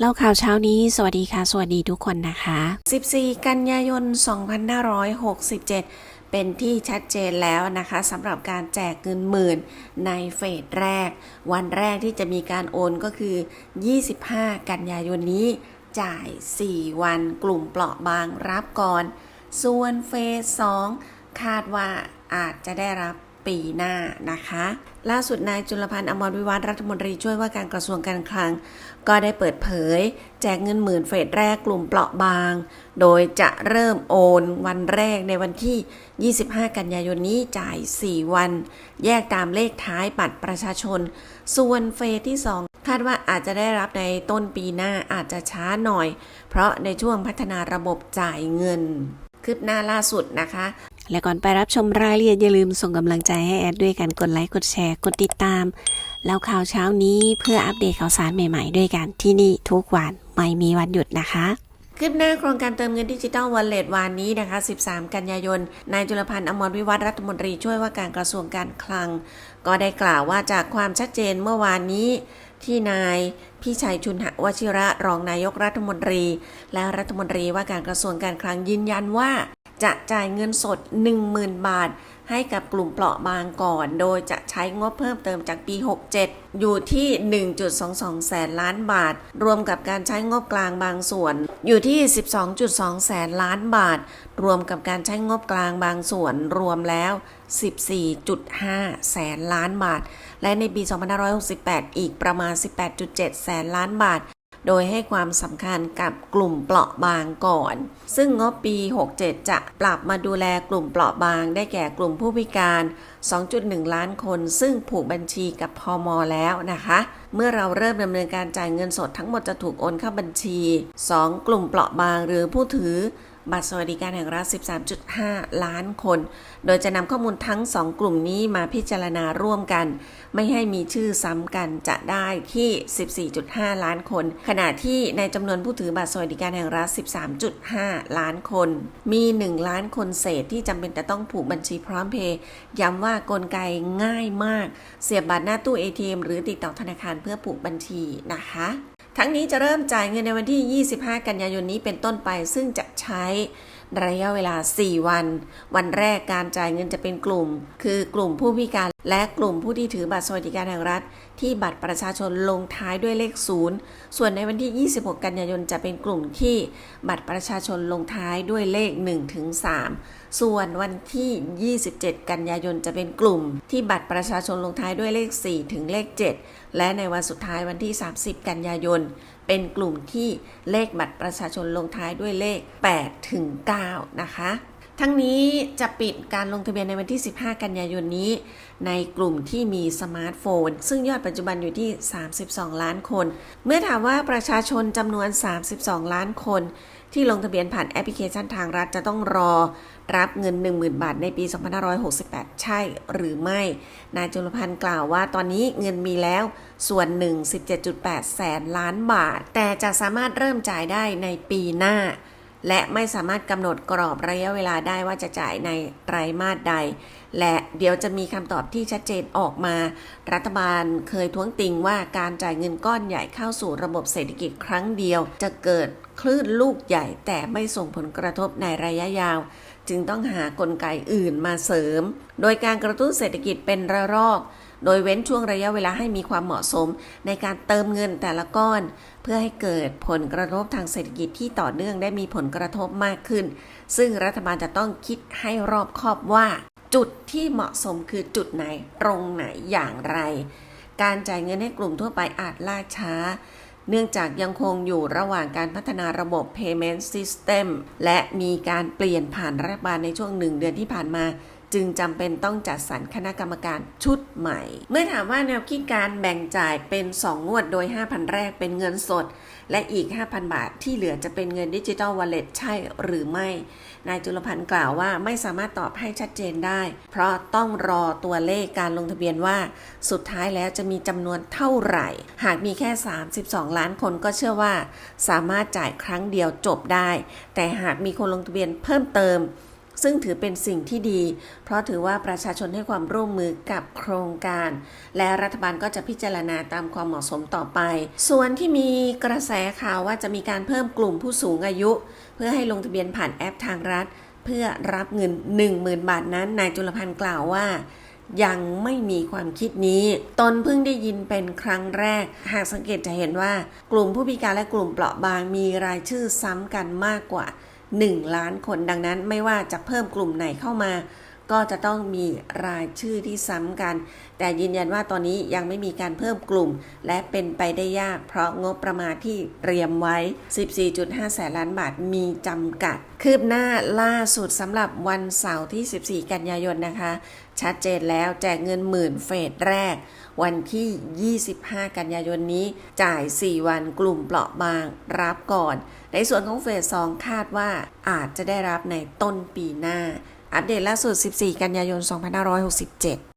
เล่าข่าวเช้านี้ สวัสดีค่ะ สวัสดีทุกคนนะคะ 14 กันยายน 2567 เป็นที่ชัดเจนแล้วนะคะสำหรับการแจกเงินหมื่นในเฟสแรก วันแรกที่จะมีการโอนก็คือ 25 กันยายนนี้ จ่าย 4 วันกลุ่มเปราะบางรับก่อน ส่วนเฟส 2 คาดว่าอาจจะได้รับ ปีหน้านะคะ ล่าสุดนายจุลพันธ์อมรวิวัฒน์รัฐมนตรีช่วยว่าการกระทรวงการคลัง ก็ได้เปิดเผย แจกเงินหมื่นเฟสแรกกลุ่มเปราะบาง โดยจะเริ่มโอนวันแรกในวันที่ 25 กันยายนนี้จ่าย 4 วัน แยกตามเลขท้ายบัตรประชาชน ส่วนเฟสที่ 2 คาดว่าอาจจะได้รับในต้นปีหน้าอาจจะช้าหน่อย เพราะในช่วงพัฒนาระบบจ่ายเงินคืบหน้าล่าสุดนะคะ และก่อนไปรับชมรายละเอียดอย่าลืมส่งกำลังใจให้แอดด้วยกันกดไลค์กดแชร์กดติดตาม แล้วข่าวเช้านี้เพื่ออัปเดตข่าวสารใหม่ๆ ด้วยกันที่นี่ทุกวันไม่มีวันหยุดนะคะคืบหน้าโครงการเติมเงินดิจิตอลวอลเล็ตวันนี้นะคะ 13 กันยายน นายจุลพันธ์อมรวิวัฒรัฐมนตรีช่วยว่าการกระทรวงการคลัง ก็ได้กล่าวว่าจากความชัดเจนเมื่อวานนี้ ที่นายพี่ชัยชุนหวชิระรองนายกรัฐมนตรี และรัฐมนตรีว่าการกระทรวงการคลังยืนยันว่า จะจ่ายเงินสด 10,000 บาท ให้กับกลุ่มเปราะบางก่อน โดยจะใช้งบเพิ่มเติมจากปี 67 อยู่ที่ 1.22 แสนล้านบาท รวมกับการใช้งบกลางบางส่วน อยู่ที่ 12.2 แสนล้านบาท รวมกับการใช้งบกลางบางส่วน รวมแล้ว 14.5 แสนล้านบาท และในปี 2568 อีกประมาณ 18.7 แสนล้านบาท โดยให้ความสำคัญกับกลุ่มเปราะบางก่อน ซึ่งงบปี 67 จะปรับมาดูแลกลุ่มเปราะบาง ได้แก่กลุ่มผู้พิการ 2.1 ล้านคน ซึ่งผูกบัญชีกับพอมแล้วนะคะ เมื่อเราเริ่มดำเนินการจ่ายเงินสดทั้งหมดจะถูกโอนเข้าบัญชี 2 กลุ่มเปราะบางหรือผู้ถือบัตรสวัสดิการแห่งรัฐ 13.5 ล้านคน โดยจะนำข้อมูลทั้ง 2 กลุ่มนี้มาพิจารณาร่วมกัน ไม่ให้มีชื่อซ้ำกันจะได้ที่ 14.5 ล้านคน ขณะที่ในจำนวนผู้ถือบัตรสวัสดิการแห่งรัฐ 13.5 ล้านคน มี 1 ล้านคนเศษที่จำเป็นจะต้องผูกบัญชีพร้อมเพย์ย้ำว่ากลไกง่ายมาก เสียบบัตรหน้าตู้ ATM หรือติดต่อธนาคารเพื่อผูกบัญชีนะคะทั้งนี้จะเริ่มจ่ายเงินในวันที่ 25 กันยายนนี้เป็นต้นไป ซึ่งจะใช้ ระยะเวลา 4 วัน วันแรกการจ่ายเงินจะเป็นกลุ่ม คือกลุ่มผู้พิการและกลุ่มผู้ที่ถือบัตรสวัสดิการแห่งรัฐ ที่บัตรประชาชนลงท้ายด้วยเลข 0 ส่วนในวันที่ 26 กันยายนจะเป็นกลุ่มที่บัตรประชาชนลงท้ายด้วยเลข1ถึง3ส่วนวันที่ 27 กันยายนจะเป็นกลุ่ม ที่บัตรประชาชนลงท้ายด้วยเลข 4 ถึงเลข 7 และในวันสุดท้ายวันที่ 30 กันยายน เป็นกลุ่มที่เลขบัตรประชาชนลงท้ายด้วยเลข 8 ถึง 9 นะคะ ทั้งนี้จะปิดการลงทะเบียนในวันที่ 15 กันยายนนี้ ในกลุ่มที่มีสมาร์ทโฟน ซึ่งยอดปัจจุบันอยู่ที่ 32 ล้านคน เมื่อถามว่าประชาชนจำนวน 32 ล้านคนที่ลงทะเบียนผ่านแอปพลิเคชันทางรัฐจะต้องรอรับเงิน 10,000 บาทในปี 2568 ใช่หรือไม่ นายจุลพันธ์กล่าวว่าตอนนี้เงินมีแล้วส่วนหนึ่ง 17.8 แสนล้านบาท แต่จะสามารถเริ่มจ่ายได้ในปีหน้า และไม่สามารถกำหนดกรอบระยะเวลาได้ว่าจะจ่ายในไตรมาสใด และเดี๋ยวจะมีคำตอบที่ชัดเจนออกมา รัฐบาลเคยท้วงติงว่าการจ่ายเงินก้อนใหญ่เข้าสู่ระบบเศรษฐกิจครั้งเดียว จะเกิดคลื่นลูกใหญ่แต่ไม่ส่งผลกระทบในระยะยาว จึงต้องหากลไกอื่นมาเสริม โดยการกระตุ้นเศรษฐกิจเป็นระลอก โดยเว้นช่วงระยะเวลาให้มีความเหมาะสมในการเติมเงินแต่ละก้อน เพื่อให้เกิดผลกระทบทางเศรษฐกิจที่ต่อเนื่องได้มีผลกระทบมากขึ้น ซึ่งรัฐบาลจะต้องคิดให้รอบคอบว่า จุดที่เหมาะสมคือจุดไหนตรงไหนอย่างไร การจ่ายเงินให้กลุ่มทั่วไปอาจล่าช้าเนื่องจากยังคงอยู่ระหว่างการพัฒนาระบบ payment system และมีการเปลี่ยนผ่านรัฐบาลในช่วงหนึ่งเดือนที่ผ่านมา จึงจำเป็นต้องจัดสรรคณะกรรมการชุดใหม่ เมื่อถามว่าแนวคิดการแบ่งจ่ายเป็น 2 งวดโดย 5,000 แรกเป็นเงินสด และอีก 5,000 บาทที่เหลือจะเป็นเงินดิจิทัลวอลเล็ตใช่หรือไม่ นายจุลพันธ์กล่าวว่าไม่สามารถตอบให้ชัดเจนได้ เพราะต้องรอตัวเลขการลงทะเบียนว่า สุดท้ายแล้วจะมีจำนวนเท่าไหร่ หากมีแค่ 32 ล้านคนก็เชื่อว่า สามารถจ่ายครั้งเดียวจบได้ แต่หากมีคนลงทะเบียนเพิ่มเติม ซึ่งถือเป็นสิ่งที่ดี เพราะถือว่าประชาชนให้ความร่วมมือกับโครงการ และรัฐบาลก็จะพิจารณาตามความเหมาะสมต่อไป ส่วนที่มีกระแสข่าวว่าจะมีการเพิ่มกลุ่มผู้สูงอายุ เพื่อให้ลงทะเบียนผ่านแอปทางรัฐ เพื่อรับเงิน 10,000 บาทนั้นนายจุลพันธ์กล่าวว่ายังไม่มีความคิดนี้ ตนเพิ่งได้ยินเป็นครั้งแรก หากสังเกตจะเห็นว่า กลุ่มผู้พิการและกลุ่มเปราะบางมีรายชื่อซ้ำกันมากกว่า 1 ล้านคนดังนั้นไม่ว่าจะเพิ่มกลุ่มไหนเข้ามา ก็จะต้องมีรายชื่อที่ซ้ำกัน แต่ยืนยันว่าตอนนี้ยังไม่มีการเพิ่มกลุ่ม และเป็นไปได้ยากเพราะงบประมาณที่เตรียมไว้ 14.5 แสนล้านบาทมีจำกัด คืบหน้าล่าสุดสำหรับวันเสาร์ที่ 14 กันยายนนะคะ ชัดเจนแล้วแจกเงินหมื่นเฟสแรก วันที่ 25 กันยายนนี้จ่าย 4 วันกลุ่มเปราะบางรับก่อน ในส่วนของเฟส 2 คาดว่าอาจจะได้รับในต้นปีหน้า อัปเดตล่าสุด 14 กันยายน 2567